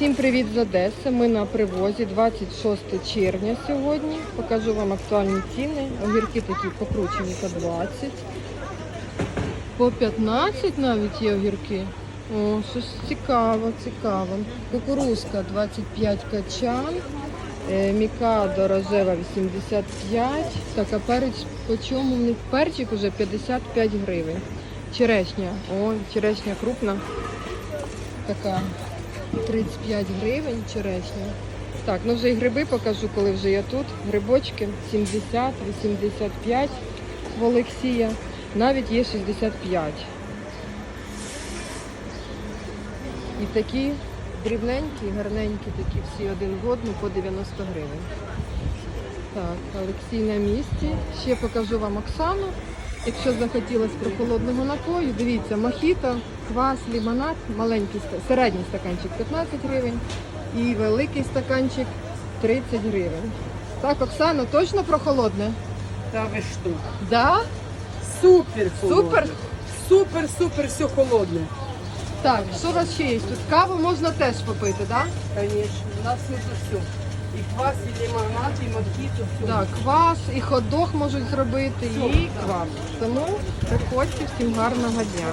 Всім привіт з Одеси. Ми на привозі 26 червня сьогодні. Покажу вам актуальні ціни. Огірки такі покручені по 20. По 15 навіть є огірки. О, щось цікаво, цікаво. Кукурузка 25 качан. Е, Мікадо рожева 85. Так, а перець по чому? в них? Перчик уже 55 гривень. Черешня. О, черешня крупна. Така 35 гривень черешня. Так, ну вже і гриби покажу, коли вже я тут. Грибочки 70, 85 в Олексія. Навіть є 65. І такі дрібненькі, гарненькі, такі всі один в одну по 90 гривень. Так, Олексій на місці. Ще покажу вам Оксану. Якщо захотілося прохолодного напою, дивіться, мохіто, квас, лимонад, маленький середній стаканчик 15 гривень і великий стаканчик 30 гривень. Так, Оксана, точно прохолодне? Та ви що? Да? Супер холодне. Супер? Супер, супер, все холодне. Так, що у вас ще є? Тут каву можна теж попити, так? Конечно, у нас это все. І квас, і лимонад, і мохіто, все. Да, квас і хот-дог можуть зробити, і квас. Тому приходьте всім гарного дня.